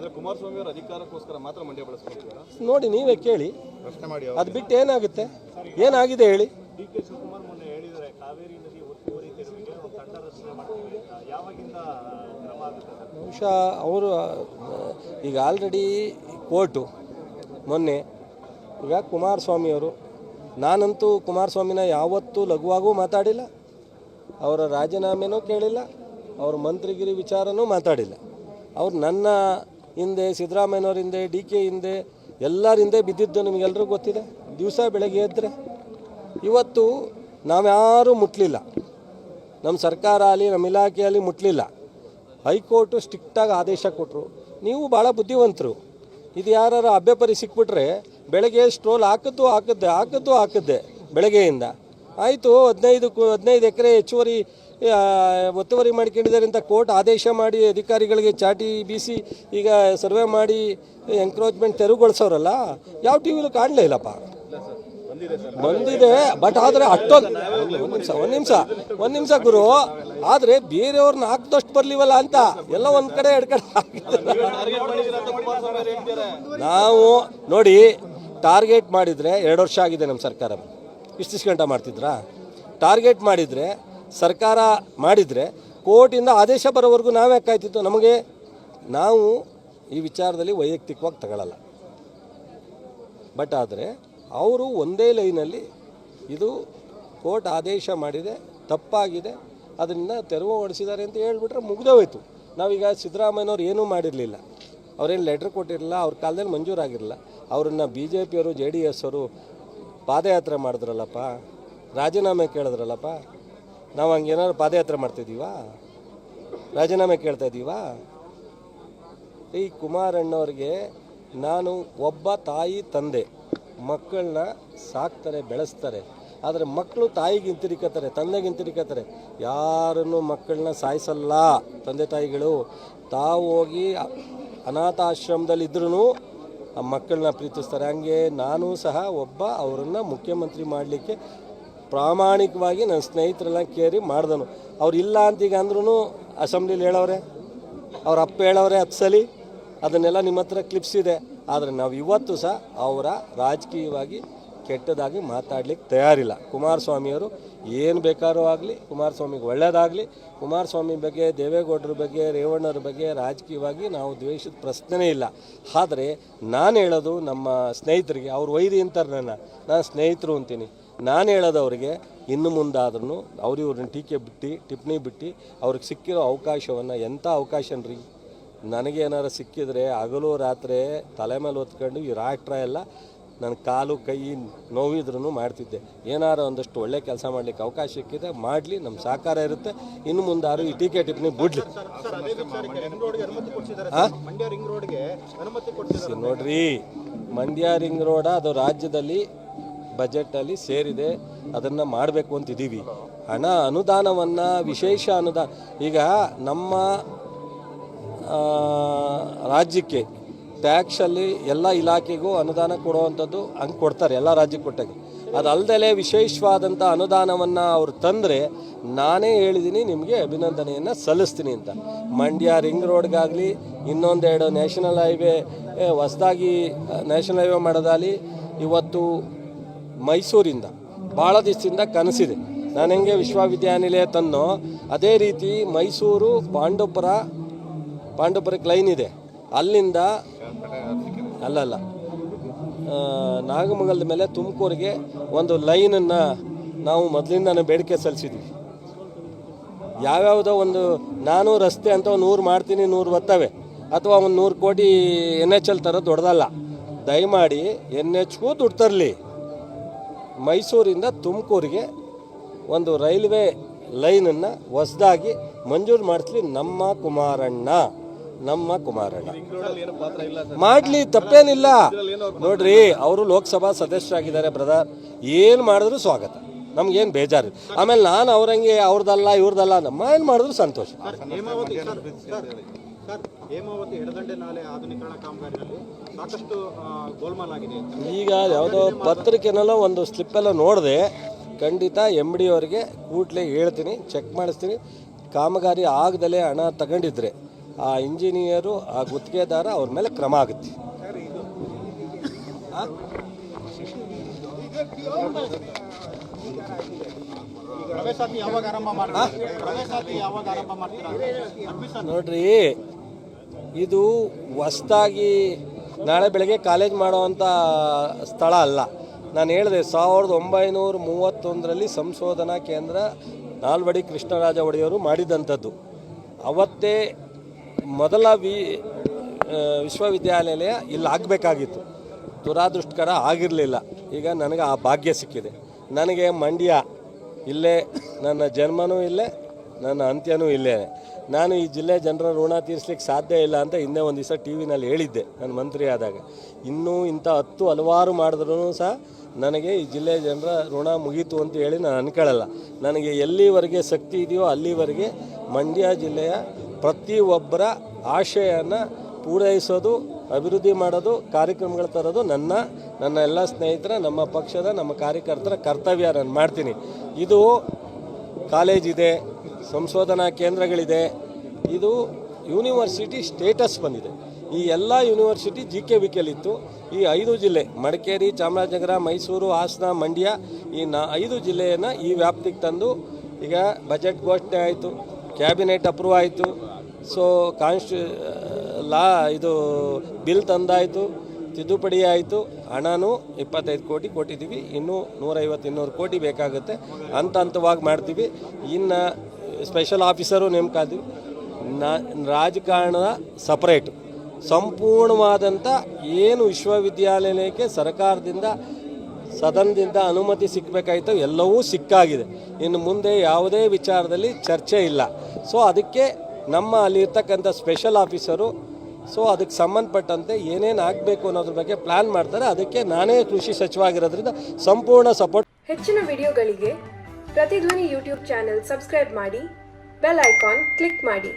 ಅಂದ್ರೆ ಕುಮಾರಸ್ವಾಮಿ ಅವರ ಅಧಿಕಾರಕ್ಕೋಸ್ಕರ ಮಾತ್ರ ಮಂಡ್ಯ ಬಳಸ್ಕೊಂಡಿದ್ದಾರಾ? ನೋಡಿ ನೀವೇ ಕೇಳಿ. ಪ್ರಶ್ನೆ ಮಾಡಿ ಅದು ಬಿಟ್ಟು ಏನಾಗುತ್ತೆ? ಏನಾಗಿದೆ ಹೇಳಿ? ಡಿ ಕೆ ಶಿವಕುಮಾರ್ ಮೊನ್ನೆ ಹೇಳಿದರೆ ಕಾವೇರಿ ನದಿ ಒತ್ತುವರಿ ತೆರವಿಗೆ ಒಂದು ತಂಡ ರಚನೆ ಮಾಡ್ತೀವಿ ಅಂತ. ಯಾವಾಗಿಂದ ಕ್ರಮ ಆಗುತ್ತೆ ಸರ್? ಬಹುಶಃ ಅವರು ಈಗ ಆಲ್ರೆಡಿ ಕೋರ್ಟು ಮೊನ್ನೆ. ಈಗ ಕುಮಾರಸ್ವಾಮಿಯವರು ನಾನಂತೂ ಕುಮಾರಸ್ವಾಮಿನ ಯಾವತ್ತೂ ಲಘುವಾಗೂ ಮಾತಾಡಿಲ್ಲ. ಅವರ ರಾಜೀನಾಮೆನೂ ಕೇಳಿಲ್ಲ. ಅವ್ರ ಮಂತ್ರಿಗಿರಿ ವಿಚಾರನೂ ಮಾತಾಡಿಲ್ಲ. ಅವ್ರು ನನ್ನ ಹಿಂದೆ, ಸಿದ್ದರಾಮಯ್ಯನವ್ರ ಹಿಂದೆ ಡಿ ಕೆ ಹಿಂದೆ, ಎಲ್ಲರ ಹಿಂದೆ ಬಿದ್ದಿದ್ದು ನಿಮಗೆಲ್ಲರೂ ಗೊತ್ತಿದೆ? ದಿವಸ ಬೆಳಗ್ಗೆ ಎದ್ದರೆ ಇವತ್ತು ನಾವ್ಯಾರೂ ಮುಟ್ಲಿಲ್ಲ. ನಮ್ಮ ಸರ್ಕಾರ ಆಗಲಿ ನಮ್ಮ ಇಲಾಖೆಯಲ್ಲಿ ಮುಟ್ಲಿಲ್ಲ. ಹೈಕೋರ್ಟು ಸ್ಟ್ರಿಕ್ಟಾಗಿ ಆದೇಶ ಕೊಟ್ಟರು ನೀವು ಭಾಳ ಬುದ್ಧಿವಂತರು. ಇದು ಯಾರು ಅಭ್ಯಪರಿ ಸಿಕ್ಬಿಟ್ರೆ ಬೆಳಗ್ಗೆ ಸ್ಟ್ರೋಲ್ ಹಾಕಿದ್ದು ಹಾಕಿದ್ದೆ ಹಾಕಿದ್ದು ಹಾಕಿದ್ದೆ ಬೆಳಗ್ಗೆಯಿಂದ. ಆಯಿತು, ಹದಿನೈದು ಹದಿನೈದು ಎಕರೆ ಹೆಚ್ಚುವರಿ ಒತ್ತುವರಿ ಮಾಡ್ಕೊಂಡಿದ್ದಾರೆ ಅಂತ ಕೋರ್ಟ್ ಆದೇಶ ಮಾಡಿ ಅಧಿಕಾರಿಗಳಿಗೆ ಚಾಟಿ ಬೀಸಿ ಈಗ ಸರ್ವೆ ಮಾಡಿ ಎಂಕ್ರೋಚ್ಮೆಂಟ್ ತೆರವುಗೊಳಿಸೋರಲ್ಲ, ಯಾವ ಟಿ ವಿಲೂ ಕಾಣಲೇ ಇಲ್ಲಪ್ಪ. ಬಂದಿದೆ ಬಟ್ ಆದರೆ ಅಷ್ಟೊಂದು ಒಂದು ನಿಮಿಷ ಒಂದು ನಿಮಿಷ ಒಂದು ನಿಮಿಷ ಗುರು. ಆದರೆ ಬೇರೆಯವ್ರನ್ನ ಹಾಕ್ದಷ್ಟು ಬರ್ಲಿವಲ್ಲ ಅಂತ, ಎಲ್ಲ ಒಂದು ಕಡೆ, ಎರಡು ಕಡೆ ನಾವು ನೋಡಿ ಟಾರ್ಗೆಟ್ ಮಾಡಿದರೆ ಎರಡು ವರ್ಷ ಆಗಿದೆ ನಮ್ಮ ಸರ್ಕಾರ ಇಷ್ಟಿಷ್ಟು ಗಂಟೆ ಮಾಡ್ತಿದ್ರಾ? ಟಾರ್ಗೆಟ್ ಮಾಡಿದರೆ, ಸರ್ಕಾರ ಮಾಡಿದರೆ, ಕೋರ್ಟಿಂದ ಆದೇಶ ಬರೋವರೆಗೂ ನಾವೇ ಕಾಯ್ತಿತ್ತು ನಮಗೆ ನಾವು ಈ ವಿಚಾರದಲ್ಲಿ ವೈಯಕ್ತಿಕವಾಗಿ ತಗೊಳ್ಳಲ್ಲ ಬಟ್ ಆದರೆ, ಅವರು ಒಂದೇ ಲೈನಲ್ಲಿ ಇದು ಕೋರ್ಟ್ ಆದೇಶ ಮಾಡಿದೆ, ತಪ್ಪಾಗಿದೆ, ಅದರಿಂದ ತೆರವು ಹೊಡಿಸಿದ್ದಾರೆ ಅಂತ ಹೇಳ್ಬಿಟ್ರೆ ಮುಗ್ದೇ ಹೋಯ್ತು ನಾವೀಗ ಸಿದ್ದರಾಮಯ್ಯನವ್ರು ಏನೂ ಮಾಡಿರಲಿಲ್ಲ. ಅವ್ರೇನು ಲೆಟ್ರ್ ಕೊಟ್ಟಿರಲಿಲ್ಲ, ಅವ್ರ ಕಾಲದಲ್ಲಿ ಮಂಜೂರಾಗಿರಲಿಲ್ಲ. ಅವ್ರನ್ನ ಬಿ ಜೆ ಪಿಯವರು ಜೆ ಡಿ ಎಸ್ ಅವರು ಪಾದಯಾತ್ರೆ ಮಾಡಿದ್ರಲ್ಲಪ್ಪ? ರಾಜೀನಾಮೆ ಕೇಳಿದ್ರಲ್ಲಪ್ಪ? ನಾವು ಹಂಗೇನಾದ್ರು ಪಾದಯಾತ್ರೆ ಮಾಡ್ತಿದ್ದೀವಾ ರಾಜೀನಾಮೆ ಕೇಳ್ತಾ ಇದ್ದೀವಾ ಈ ಕುಮಾರಣ್ಣವ್ರಿಗೆ ನಾನು ಒಬ್ಬ ತಾಯಿ ತಂದೆ. ಮಕ್ಕಳನ್ನ ಸಾಕ್ತಾರೆ, ಬೆಳೆಸ್ತಾರೆ. ಆದರೆ ಮಕ್ಕಳು ತಾಯಿಗೆ ಹಿಂತಿರಿಕತ್ತಾರೆ, ತಂದೆಗೆ ಹಿಂತಿರಿಕತ್ತಾರೆ. ಯಾರನ್ನು ಮಕ್ಕಳನ್ನ ಸಾಯಿಸಲ್ಲ ತಂದೆ ತಾಯಿಗಳು. ತಾವು ಹೋಗಿ ಅನಾಥಾಶ್ರಮದಲ್ಲಿದ್ದರೂ ಮಕ್ಕಳನ್ನ ಪ್ರೀತಿಸ್ತಾರೆ. ಹಂಗೆ ನಾನು ಸಹ ಒಬ್ಬ ಅವರನ್ನು ಮುಖ್ಯಮಂತ್ರಿ ಮಾಡಲಿಕ್ಕೆ ಪ್ರಾಮಾಣಿಕವಾಗಿ ನನ್ನ ಸ್ನೇಹಿತರೆಲ್ಲ ಕೇರಿ ಮಾಡ್ದನು. ಅವ್ರು ಇಲ್ಲ ಅಂತ ಈಗ ಅಂದ್ರೂ ಅಸೆಂಬ್ಲಿಲಿ ಹೇಳವ್ರೆ, ಅವ್ರ ಅಪ್ಪ ಹೇಳವ್ರೆ ಹತ್ತು ಸಲಿ ಅದನ್ನೆಲ್ಲ ನಿಮ್ಮ ಹತ್ರ ಕ್ಲಿಪ್ಸ್ ಇದೆ. ಆದರೆ ನಾವು ಇವತ್ತು ಸಹ ಅವರ ರಾಜಕೀಯವಾಗಿ ಕೆಟ್ಟದಾಗಿ ಮಾತಾಡಲಿಕ್ಕೆ ತಯಾರಿಲ್ಲ. ಕುಮಾರಸ್ವಾಮಿಯವರು ಏನು ಬೇಕಾದ್ರೂ ಆಗಲಿ, ಕುಮಾರಸ್ವಾಮಿಗೆ ಒಳ್ಳೆಯದಾಗಲಿ ಕುಮಾರಸ್ವಾಮಿ ಬಗ್ಗೆ, ದೇವೇಗೌಡರ ಬಗ್ಗೆ, ರೇವಣ್ಣರ ಬಗ್ಗೆ ರಾಜಕೀಯವಾಗಿ ನಾವು ದ್ವೇಷದ ಪ್ರಶ್ನೆನೇ ಇಲ್ಲ. ಆದರೆ ನಾನು ಹೇಳೋದು ನಮ್ಮ ಸ್ನೇಹಿತರಿಗೆ, ಅವ್ರು ವೈರಿ ಅಂತಾರೆ ನನ್ನ, ನಾನು ಸ್ನೇಹಿತರು ಅಂತೀನಿ. ನಾನು ಹೇಳೋದು ಅವರಿಗೆ ಇನ್ನು ಮುಂದಾದ್ರೂ ಅವ್ರು ಇವ್ರನ್ನ ಟೀಕೆ ಬಿಟ್ಟು, ಟಿಪ್ಪಣಿ ಬಿಟ್ಟು ಅವ್ರಿಗೆ ಸಿಕ್ಕಿರೋ ಅವಕಾಶವನ್ನು ಎಂಥ ಅವಕಾಶನ್ರಿ ನನಗೇನಾರು ಸಿಕ್ಕಿದರೆ ಹಗಲು ರಾತ್ರಿ ತಲೆ ಮೇಲೆ ಹೊತ್ಕೊಂಡು ಈ ರಾಷ್ಟ್ರ ಎಲ್ಲ ನನ್ನ ಕಾಲು ಕೈ ನೋವಿದ್ರೂ ಮಾಡ್ತಿದ್ದೆ. ಏನಾರು ಒಂದಷ್ಟು ಒಳ್ಳೆ ಕೆಲಸ ಮಾಡ್ಲಿಕ್ಕೆ ಅವಕಾಶ ಸಿಕ್ಕಿದೆ ಮಾಡಲಿ ನಮ್ಮ ಸಹಕಾರ ಇರುತ್ತೆ. ಇನ್ನು ಮುಂದಾರು ಈ ಟೀಕೆ ಟಿಪ್ಪಣಿ ಬಿಡ್ಲಿ. ನೋಡ್ರಿ ಮಂಡ್ಯ ರಿಂಗ್ ರೋಡ ಅದು ರಾಜ್ಯದಲ್ಲಿ ಬಜೆಟಲ್ಲಿ ಸೇರಿದೆ. ಅದನ್ನು ಮಾಡಬೇಕು ಅಂತಿದ್ದೀವಿ ಹಣ ಅನುದಾನವನ್ನು ವಿಶೇಷ ಅನುದಾನ ಈಗ ನಮ್ಮ ರಾಜ್ಯಕ್ಕೆ ಟ್ಯಾಕ್ಸಲ್ಲಿ ಎಲ್ಲ ಇಲಾಖೆಗೂ ಅನುದಾನ ಕೊಡುವಂಥದ್ದು ಹಂಗೆ ಕೊಡ್ತಾರೆ ಎಲ್ಲ ರಾಜ್ಯಕ್ಕೆ ಕೊಟ್ಟಾಗ ಅದಲ್ಲದೆ ವಿಶೇಷವಾದಂಥ ಅನುದಾನವನ್ನು ಅವ್ರು ತಂದರೆ ನಾನೇ ಹೇಳಿದ್ದೀನಿ ನಿಮಗೆ ಅಭಿನಂದನೆಯನ್ನು ಸಲ್ಲಿಸ್ತೀನಿ ಅಂತ. ಮಂಡ್ಯ ರಿಂಗ್ ರೋಡ್ಗಾಗಲಿ, ಇನ್ನೊಂದೆರಡು ನ್ಯಾಷನಲ್ ಹೈವೇ ಹೊಸದಾಗಿ ನ್ಯಾಷನಲ್ ಹೈವೇ ಮಾಡೋದಾಗಲಿ, ಇವತ್ತು ಮೈಸೂರಿಂದ, ಭಾಳ ದಿವಸದಿಂದ ಕನಸಿದೆ. ನಾನು ಹೆಂಗೆ ವಿಶ್ವವಿದ್ಯಾನಿಲಯ ತನ್ನೋ ಅದೇ ರೀತಿ ಮೈಸೂರು ಪಾಂಡವಪುರ, ಪಾಂಡವಪುರಕ್ಕೆ ಲೈನ್ ಇದೆ. ಅಲ್ಲಿಂದ ಅಲ್ಲಲ್ಲ ನಾಗಮಂಗಲದ ಮೇಲೆ ತುಮಕೂರಿಗೆ ಒಂದು ಲೈನನ್ನು ನಾವು ಮೊದಲಿಂದನೇ ಬೇಡಿಕೆ ಸಲ್ಲಿಸಿದ್ವಿ. ಯಾವ್ಯಾವುದೋ ಒಂದು ನಾನು ರಸ್ತೆ ಅಂತ ನೂರು ಮಾಡ್ತೀನಿ, ನೂರು ಬರ್ತವೆ. ಅಥವಾ ಒಂದು ನೂರು ಕೋಟಿ ಎನ್ ಎಚ್ ಎಲ್ ಥರ ದೊಡ್ಡದಲ್ಲ. ದಯಮಾಡಿ ಎನ್ ಎಚ್ಗೂ ದುಡ್ಡು ತರಲಿ. ಮೈಸೂರಿಂದ ತುಮಕೂರಿಗೆ ಒಂದು ರೈಲ್ವೆ ಲೈನನ್ನು ಹೊಸದಾಗಿ ಮಂಜೂರು ಮಾಡಿಸ್ಲಿ ನಮ್ಮ ಕುಮಾರಣ್ಣ. ನಮ್ಮ ಕುಮಾರಣ್ಣ. ಮಾಡ್ಲಿ ತಪ್ಪೇನಿಲ್ಲ. ನೋಡ್ರಿ ಅವರು ಲೋಕಸಭಾ ಸದಸ್ಯರಾಗಿದ್ದಾರೆ ಬ್ರದರ್. ಏನು ಮಾಡಿದ್ರು ಸ್ವಾಗತ. ನಮ್ಗೇನು ಬೇಜಾರು ಆಮೇಲೆ ನಾನು ಅವ್ರಂಗೆ ಅವ್ರದ್ದಲ್ಲ ಇವ್ರದ್ದಲ್ಲ ನಮ್ಮ ಏನು ಮಾಡಿದ್ರು ಸಂತೋಷ. ಈಗ ಯಾವುದೋ ಪತ್ರಿಕೆನಲ್ಲೋ ಒಂದು ಸ್ಲಿಪ್ಪೆಲ್ಲ ನೋಡಿದೆ ಖಂಡಿತ ಎಂ ಡಿ ಅವರಿಗೆ ಕೂಡಲೇ ಹೇಳ್ತೀನಿ ಚೆಕ್ ಮಾಡಿಸ್ತೀನಿ. ಕಾಮಗಾರಿ ಆಗದಲ್ಲೇ ಹಣ ತಗೊಂಡಿದ್ರೆ ಆ ಇಂಜಿನಿಯರು, ಆ ಗುತ್ತಿಗೆದಾರ ಅವ್ರ ಮೇಲೆ ಕ್ರಮ ಆಗುತ್ತೆ. ನೋಡ್ರಿ, ಇದು ಹೊಸ್ದಾಗಿ ನಾಳೆ ಬೆಳಗ್ಗೆ ಕಾಲೇಜ್ ಮಾಡೋವಂಥ ಸ್ಥಳ ಅಲ್ಲ. ನಾನು ಹೇಳಿದೆ, ಸಾವಿರದ ಒಂಬೈನೂರ ಮೂವತ್ತೊಂದರಲ್ಲಿ ಸಂಶೋಧನಾ ಕೇಂದ್ರ ನಾಲ್ವಡಿ ಕೃಷ್ಣರಾಜ ಒಡೆಯವರು ಮಾಡಿದಂಥದ್ದು. ಅವತ್ತೇ ಮೊದಲ ವಿ ವಿಶ್ವವಿದ್ಯಾಲಯ ಇಲ್ಲಿ ಆಗಬೇಕಾಗಿತ್ತು. ದುರಾದೃಷ್ಟಕರ ಆಗಿರಲಿಲ್ಲ. ಈಗ ನನಗೆ ಆ ಭಾಗ್ಯ ಸಿಕ್ಕಿದೆ. ನನಗೆ ಮಂಡ್ಯ ಇಲ್ಲೇ, ನನ್ನ ಜನ್ಮನೂ ಇಲ್ಲೇ, ನನ್ನ ಅಂತ್ಯನೂ ಇಲ್ಲೇ. ನಾನು ಈ ಜಿಲ್ಲೆ ಜನರ ಋಣ ತೀರಿಸ್ಲಿಕ್ಕೆ ಸಾಧ್ಯ ಇಲ್ಲ ಅಂತ ಹಿಂದೆ ಒಂದು ದಿವಸ ಟಿ ವಿನಲ್ಲಿ ಹೇಳಿದ್ದೆ, ನಾನು ಮಂತ್ರಿ ಆದಾಗ. ಇನ್ನೂ ಇಂಥ ಹತ್ತು ಹಲವಾರು ಮಾಡಿದ್ರೂ ಸಹ ನನಗೆ ಈ ಜಿಲ್ಲೆ ಜನರ ಋಣ ಮುಗೀತು ಅಂತ ಹೇಳಿ ನಾನು ಅನ್ಕೊಳ್ಳಲ್ಲ. ನನಗೆ ಎಲ್ಲಿವರೆಗೆ ಶಕ್ತಿ ಇದೆಯೋ ಅಲ್ಲಿವರೆಗೆ ಮಂಡ್ಯ ಜಿಲ್ಲೆಯ ಪ್ರತಿಯೊಬ್ಬರ ಆಶಯನ ಪೂರೈಸೋದು, ಅಭಿವೃದ್ಧಿ ಮಾಡೋದು, ಕಾರ್ಯಕ್ರಮಗಳು ತರೋದು ನನ್ನ ನನ್ನ ಎಲ್ಲ ಸ್ನೇಹಿತರ, ನಮ್ಮ ಪಕ್ಷದ, ನಮ್ಮ ಕಾರ್ಯಕರ್ತರ ಕರ್ತವ್ಯ ನಾನು ಮಾಡ್ತೀನಿ. ಇದು ಕಾಲೇಜಿದೆ ಸಂಶೋಧನಾ ಕೇಂದ್ರಗಳಿದೆ, ಇದು ಯೂನಿವರ್ಸಿಟಿ ಸ್ಟೇಟಸ್ ಬಂದಿದೆ. ಈ ಎಲ್ಲ ಯೂನಿವರ್ಸಿಟಿ ಜಿ ಕೆ ವಿ ಕೆಲಿತ್ತು ಈ ಐದು ಜಿಲ್ಲೆ, ಮಡಿಕೇರಿ, ಚಾಮರಾಜನಗರ, ಮೈಸೂರು, ಹಾಸನ, ಮಂಡ್ಯ, ಈ ನಾ ಐದು ಜಿಲ್ಲೆಯನ್ನು ಈ ವ್ಯಾಪ್ತಿಗೆ ತಂದು ಈಗ ಬಜೆಟ್ ಘೋಷಣೆ ಆಯಿತು. ಕ್ಯಾಬಿನೆಟ್ ಅಪ್ರೂವ್ ಆಯಿತು. ಸೊ ಕಾನ್ಸ್ಟಿ ಲಾ ಇದು ಬಿಲ್ ತಂದಾಯಿತು, ತಿದ್ದುಪಡಿ ಆಯಿತು. ಹಣನೂ ಇಪ್ಪತ್ತೈದು ಕೋಟಿ ಕೊಟ್ಟಿದ್ದೀವಿ. ಇನ್ನೂ ನೂರೈವತ್ತು, ಇನ್ನೂರು ಕೋಟಿ ಬೇಕಾಗುತ್ತೆ. ಹಂತ ಹಂತವಾಗಿ ಮಾಡ್ತೀವಿ. ಇನ್ನು ಸ್ಪೆಷಲ್ ಆಫೀಸರು ನೇಮಕಾದೀವಿ. ನಾ, ರಾಜಕಾರಣದ ಸಪ್ರೇಟು ಸಂಪೂರ್ಣವಾದಂಥ ಏನು ವಿಶ್ವವಿದ್ಯಾಲಯಕ್ಕೆ, ಸರ್ಕಾರದಿಂದ ಸದನದಿಂದ ಅನುಮತಿ ಸಿಗಬೇಕಾಯಿತು, ಎಲ್ಲವೂ ಸಿಕ್ಕಾಗಿದೆ. ಇನ್ನು ಮುಂದೆ ಯಾವುದೇ ವಿಚಾರದಲ್ಲಿ ಚರ್ಚೆ ಇಲ್ಲ. ಸೊ ಅದಕ್ಕೆ ನಮ್ಮ ಅಲ್ಲಿರ್ತಕ್ಕಂಥ ಸ್ಪೆಷಲ್ ಆಫೀಸರು ಸೊ ಅದಕ್ಕೆ ಸಂಬಂಧಪಟ್ಟಂತೆ ಏನೇನು ಆಗಬೇಕು ಅನ್ನೋದ್ರ ಬಗ್ಗೆ ಪ್ಲಾನ್ ಮಾಡ್ತಾರೆ. ಅದಕ್ಕೆ ನಾನೇ ಕೃಷಿ ಸಚಿವ ಆಗಿರೋದ್ರಿಂದ ಸಂಪೂರ್ಣ ಸಪೋರ್ಟ್ ಹೆಚ್ಚಿನ ವಿಡಿಯೋಗಳಿಗೆ ಪ್ರತಿಧ್ವನಿ ಯೂಟ್ಯೂಬ್ ಚಾನೆಲ್ ಸಬ್ಸ್ಕ್ರೈಬ್ ಮಾಡಿ, ಬೆಲ್ ಐಕಾನ್ ಕ್ಲಿಕ್ ಮಾಡಿ.